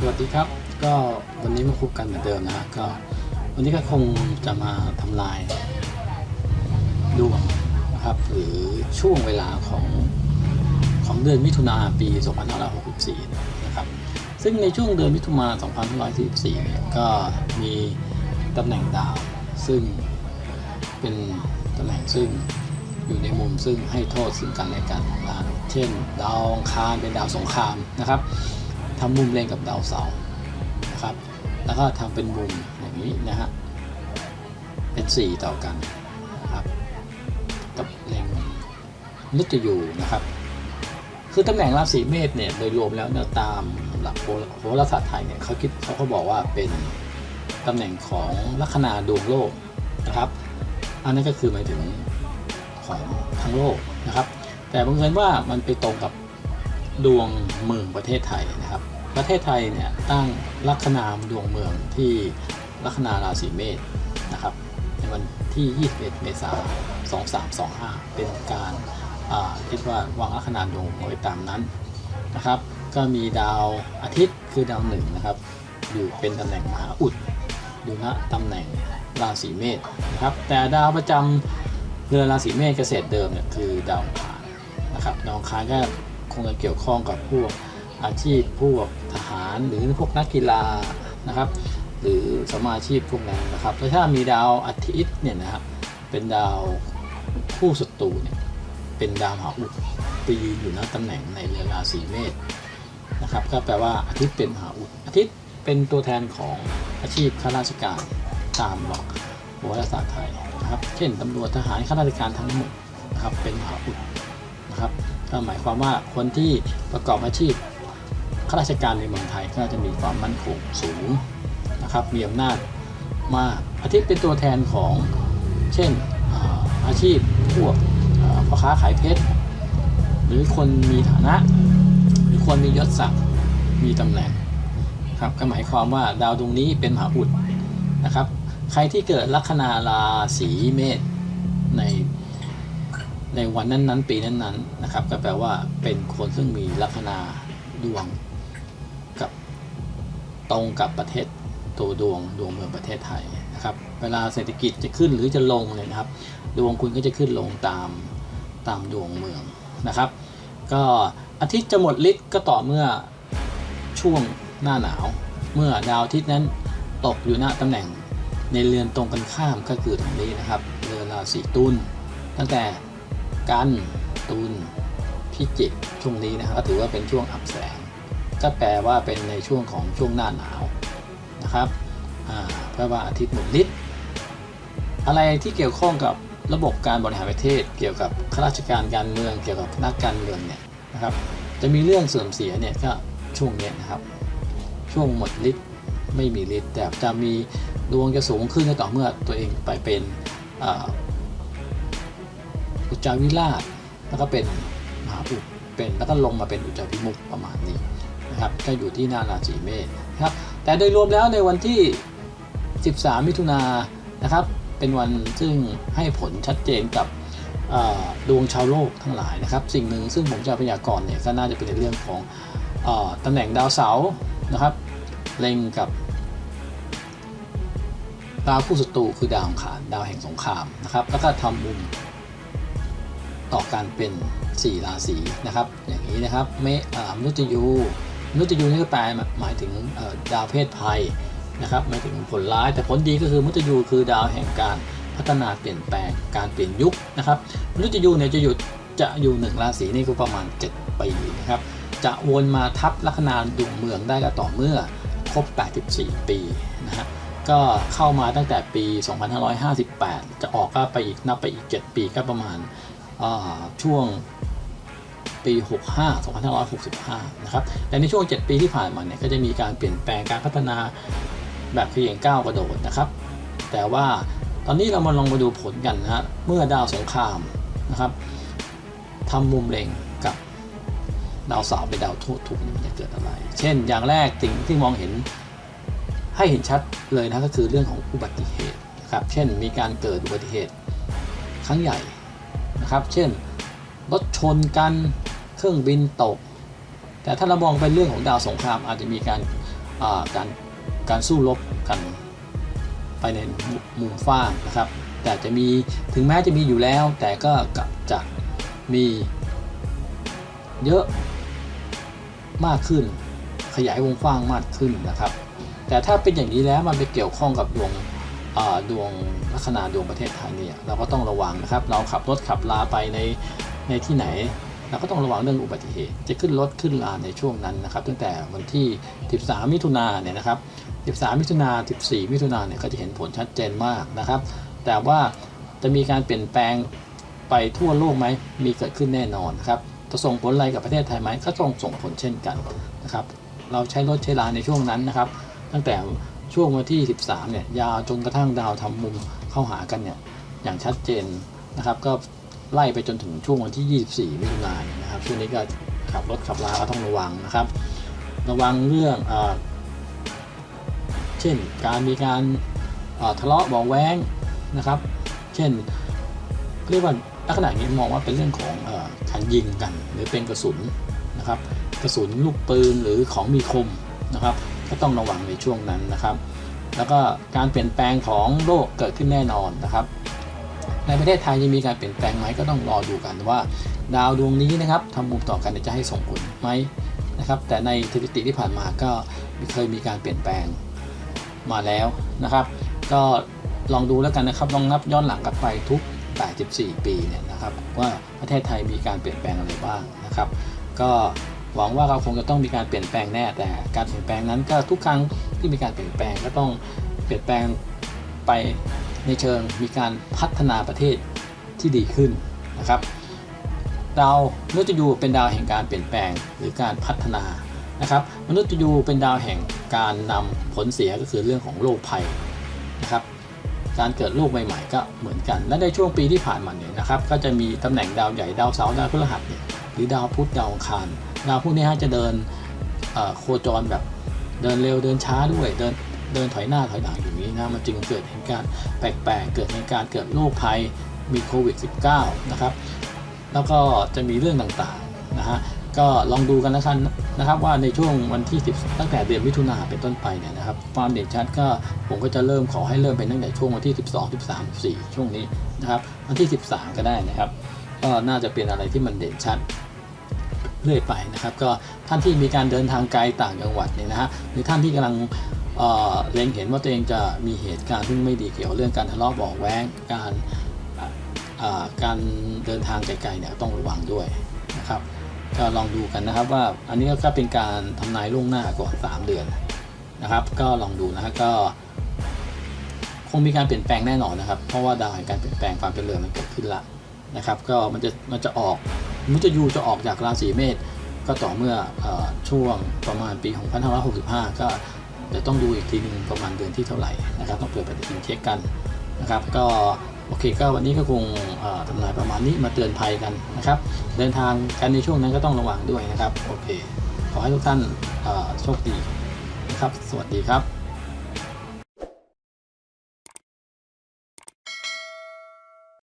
สวัสดีครับ ก็วันนี้มาพบกันเหมือนเดิมนะฮะก็วันนี้ก็คงจะมาทำลายดวงนะครับ หรือช่วงเวลาของของเดือนมิถุนาปี 2564 นะครับ ซึ่งในช่วงเดือนมิถุนา2544เนี่ยก็มีตำแหน่งดาว ซึ่งเป็นตำแหน่งซึ่งอยู่ในมุมซึ่งให้โทษซึ่งกันและกันนะเช่น ดาวองคารเป็นดาวสงครามนะครับ ทำมุมเล็งกับดาวเสาร์นะครับ แล้วก็ทำเป็นมุมอย่างนี้นะฮะ เป็น 4 ต่อกันนะครับ กับเล็งนึกจะอยู่นะครับ คือตำแหน่งราศีเมษเนี่ยโดยรวมแล้วเนี่ยตามหลักโหโหราศาสตร์ไทยเนี่ยเขาคิดเขาก็บอกว่าเป็นตำแหน่งของลัคนาดวงโลกนะครับ อันนั้นก็คือหมายถึงของทั้งโลกนะครับ แต่บังเอิญว่ามันไปตรงกับ ดวงเมืองประเทศไทยนะครับ ประเทศไทยเนี่ยตั้งลัคนามดวงเมืองที่ลัคนาราศีเมษนะครับในวันที่ 21 เมษายน 2325 เป็นการคิดว่าวางลัคนาดวงไว้ตามนั้นนะครับ ก็มีดาวอาทิตย์คือดาวหนึ่งนะครับ อยู่เป็นตำแหน่งมหาอุดอยู่ณตำแหน่งราศีเมษนะครับ แต่ดาวประจำเรือนราศีเมษเกษตรเดิมเนี่ยคือดาวอังคารนะครับดาวอังคารก็ คงจะเกี่ยวข้องกับพวกอาชีพพวกทหารหรือพวกนักกีฬานะครับ หรือสมาชีพพวกนั้นนะครับแล้วถ้ามีดาวอาทิตย์เนี่ยนะครับเป็นดาวคู่ศัตรูเนี่ยเป็นดาวมหาอุดไปยืนอยู่ณตำแหน่งในเรือนราศีเมษนะครับก็แปลว่าอาทิตย์เป็นมหาอุดอาทิตย์เป็นตัวแทนของอาชีพข้าราชการตามหลักโหราศาสตร์ไทยนะครับ เช่นตำรวจทหารข้าราชการทั้งหมดนะครับเป็นมหาอุดนะครับ ก็หมายความว่าคนที่ประกอบอาชีพข้าราชการในเมืองไทยก็จะมีความมั่นคงสูงนะครับ มีอำนาจมากอาทิตย์เป็นตัวแทนของเช่นอาชีพพวกพ่อค้าขายเพชร หรือคนมีฐานะ หรือคนมียศศักดิ์มีตำแหน่งครับก็หมายความว่าดาวดวงนี้เป็นมหาอุดนะครับ ใครที่เกิดลัคนาราศีเมษใน ในวันนั้นๆ ปีนั้นๆนะครับ ก็แปลว่าเป็นคนซึ่งมีลัคนาดวงกับตรงกับประเทศตัวดวงดวงเมืองประเทศไทยนะครับ เวลาเศรษฐกิจจะขึ้นหรือจะลงเลยนะครับ ดวงคุณก็จะขึ้นลงตามตามดวงเมืองนะครับ ก็อาทิตย์จะหมดฤทธิ์ก็ต่อเมื่อช่วงหน้าหนาว เมื่อดาวอาทิตย์นั้นตกอยู่หน้าตำแหน่งในเรือนตรงกันข้ามก็คือตรงนี้นะครับ เรือนราศีตุลตั้งแต่ กันตุลพิจิกช่วงนี้นะครับถือว่าเป็นช่วงอับแสง ก็แปลว่าเป็นในช่วงของช่วงหน้าหนาวนะครับเพราะว่าอาทิตย์หมดฤทธิ์อะไรที่เกี่ยวข้องกับระบบการบริหารประเทศ เกี่ยวกับข้าราชการการเมือง เกี่ยวกับนักการเมืองเนี่ยนะครับ จะมีเรื่องเสื่อมเสียเนี่ยก็ช่วงนี้นะครับ ช่วงหมดฤทธิ์ไม่มีฤทธิ์แต่จะมีดวงจะสูงขึ้นก็ต่อเมื่อตัวเองไปเป็น จาวิราชแล้วก็เป็นมหาอุดเป็นแล้วก็ลงมาเป็นอุจจาวิมุกประมาณนี้นะครับก็อยู่ที่หน้าราศีเมษนะครับแต่โดยรวมแล้วในวันที่ 13 มิถุนายนนะครับเป็นวันซึ่งให้ผลชัดเจนกับดวงชาวโลกทั้งหลายนะครับ สิ่งหนึ่งซึ่งผมจะพยากรณ์เนี่ยก็น่าจะเป็นในเรื่องของออตำแหน่งดาวเสาร์นะครับเล็งกับดาวคู่ศัตรูคือดาวอังคารดาวแห่งสงครามนะครับแล้วก็ทำมุม ต่อการเป็น 4 ราศีนะครับ อย่างนี้นะครับเมมนุษยูมนุษยูนี่ก็แปลหมายถึงดาวเพศภัยนะครับหมายถึงผลร้ายแต่ผลดีก็คือมนุษยูคือดาวแห่งการพัฒนาเปลี่ยนแปลงการเปลี่ยนยุคนะครับมนุษยูเนี่ยจะอยู่จะอยู่หนึ่งราศีนี่ก็ประมาณ 7 ปีนะครับจะวนมาทับลัคนาดวงเมืองได้ก็ต่อเมื่อครบ 84 ปีนะฮะก็เข้ามาตั้งแต่ปี 2558 จะออกก็ไปอีกนับไปอีก 7 ปีก็ประมาณ ช่วงปี 65 2565 นะครับแต่ในช่วง 7 ปีที่ผ่านมาเนี่ยก็จะมีการเปลี่ยนแปลงการพัฒนาแบบเพียงก้าวกระโดดนะครับ แต่ว่าตอนนี้เรามาลองมาดูผลกันนะฮะเมื่อดาวสงครามนะครับทำมุมเล็งกับดาวเสาร์เป็นดาวทูตถูกมันจะเกิดอะไร เช่น อย่างแรกสิ่งที่มองเห็นให้เห็นชัดเลยนะก็คือเรื่องของอุบัติเหตุนะครับ เช่นมีการเกิดอุบัติเหตุครั้งใหญ่ นะครับ เช่นรถชนกันเครื่องบินตก แต่ถ้าเรามองเป็นเรื่องของดาวสงครามอาจจะมีการาการการสู้รบกันไปในมุมฟ้างนะครับ แต่จะมีถึงแม้จะมีอยู่แล้ว แต่ก็กลับจะมีเยอะมากขึ้น ขยายวงกว้างมากขึ้นนะครับ แต่ถ้าเป็นอย่างนี้แล้วมันไปเกี่ยวข้องกับดวง ดวงลัคนาดวงประเทศไทยเนี่ยเราก็ต้องระวังนะครับ เราขับรถขับลาไปในในที่ไหนเราก็ต้องระวังเรื่องอุบัติเหตุ จะขึ้นรถขึ้นลาในช่วงนั้นนะครับ ตั้งแต่วันที่ 13 มิถุนาเนี่ยนะครับ 13 มิถุนา 14 มิถุนาเนี่ยก็จะเห็นผลชัดเจนมากนะครับ แต่ว่าจะมีการเปลี่ยนแปลงไปทั่วโลกไหม มีเกิดขึ้นแน่นอนครับจะส่งผลอะไรกับประเทศไทยไหมก็ต้องส่งผลเช่นกันนะครับ เราใช้รถใช้ลาในช่วงนั้นนะครับ ตั้งแต่ ช่วงวันที่ 13 เนี่ย ยาวจนกระทั่งดาวทำมุมเข้าหากันเนี่ย อย่างชัดเจนนะครับ ก็ไล่ไปจนถึงช่วงวันที่ 24 มิถุนายนนะครับ ช่วงนี้ก็ขับรถขับลาก็ต้องระวังนะครับ ระวังเรื่องเอเช่นการมีการทะเลาะเบาะแว้งนะครับ เช่นเรียกว่าลักษณะนี้มองว่าเป็นเรื่องของอการยิงกัน หรือเป็นกระสุนนะครับ กระสุนลูกปืนหรือของมีคมนะครับ ก็ต้องระวังในช่วงนั้นนะครับ แล้วก็การเปลี่ยนแปลงของโลกเกิดขึ้นแน่นอนนะครับ ในประเทศไทยจะมีการเปลี่ยนแปลงไหมก็ต้องรอดูกันว่า ดาวดวงนี้นะครับทำมุมต่อกันจะให้ส่งผลไหมนะครับแต่ในสถิติที่ผ่านมาก็เคยมีการเปลี่ยนแปลงมาแล้วนะครับ ก็ลองดูแล้วกันนะครับลองนับย้อนหลังกลับไปทุก 84 ปีเนี่ยนะครับว่าประเทศไทยมีการเปลี่ยนแปลงอะไรบ้างนะครับ ก็ หวังว่าเราคงจะต้องมีการเปลี่ยนแปลงแน่แต่การเปลี่ยนแปลงนั้นก็ทุกครั้งที่มีการเปลี่ยนแปลงก็ต้องเปลี่ยนแปลงไปในเชิงมีการพัฒนาประเทศที่ดีขึ้นนะครับดาวมนุษย์ยูเป็นดาวแห่งการเปลี่ยนแปลงหรือการพัฒนานะครับ มนุษย์ยูเป็นดาวแห่งการนำผลเสียก็คือเรื่องของโรคภัยนะครับการเกิดโรคใหม่ๆก็เหมือนกัน และในช่วงปีที่ผ่านมาเนี่ยนะครับ ก็จะมีตำแหน่งดาวใหญ่ดาวเสาร์ดาวพฤหัสเนี่ย รือดาวพุธดาวอังคารดาวพวกนี้ฮะจะเดินโคจรแบบเดินเร็วเดินช้าด้วยเดินเดินถอยหน้าถอยหลังอย่างนี้นะมันจึงเกิดเหตุการณ์แปลกๆ เกิดเหตุการณ์เกิดโรคภัยมีโควิด -19 นะครับ แล้วก็จะมีเรื่องต่างๆนะฮะก็ลองดูกันนะครับนะครับว่าในช่วงวันที่ 10 ตั้งแต่เดือนมิถุนาเป็นต้นไปเนี่ยนะครับความเด่นชัดก็ผมก็จะเริ่มขอให้เริ่มเป็นตั้งแต่ช่วงวันที่ 12 13 14ช่วงนี้นะครับวันที่ 13 ก็ได้นะครับก็น่าจะเป็นอะไรที่มันเด่นชัด เรื่อยไปนะครับ ก็ท่านที่มีการเดินทางไกลต่างจังหวัดเนี่ยนะฮะหรือท่านที่กำลังเเล็งเห็นว่าตัวเองจะมีเหตุการณ์ที่ไม่ดีเกี่ยวเรื่องการทะเลาะเบาะแว้งการการเดินทางไกลๆเนี่ยต้องระวังด้วยนะครับก็ลองดูกันนะครับว่าอันนี้ก็เป็นการทำนายล่วงหน้าก่อน 3 เดือนนะครับ ก็ลองดูนะฮะก็คงมีการเปลี่ยนแปลงแน่นอนนะครับ เพราะว่าดาวแห่งการเปลี่ยนแปลงความเป็นเรือมันเกิดขึ้นละ นะครับก็มันจะมันจะออกมุตยูจะออกจากราศีเมษก็ต่อเมื่ออช่วงประมาณปี 2565 ก็จะต้องดูอีกทีหนึงประมาณเดือนที่เท่าไหร่นะครับต้องเปิดปฏิทินเช็คกันนะครับ ก็โอเคก็วันนี้ก็คงทำนายประมาณนี้มาเตือนภัยกันนะครับ เดินทางกันในช่วงนั้นก็ต้องระวังด้วยนะครับ โอเค ขอให้ทุกท่านโชคดีนะครับ สวัสดีครับ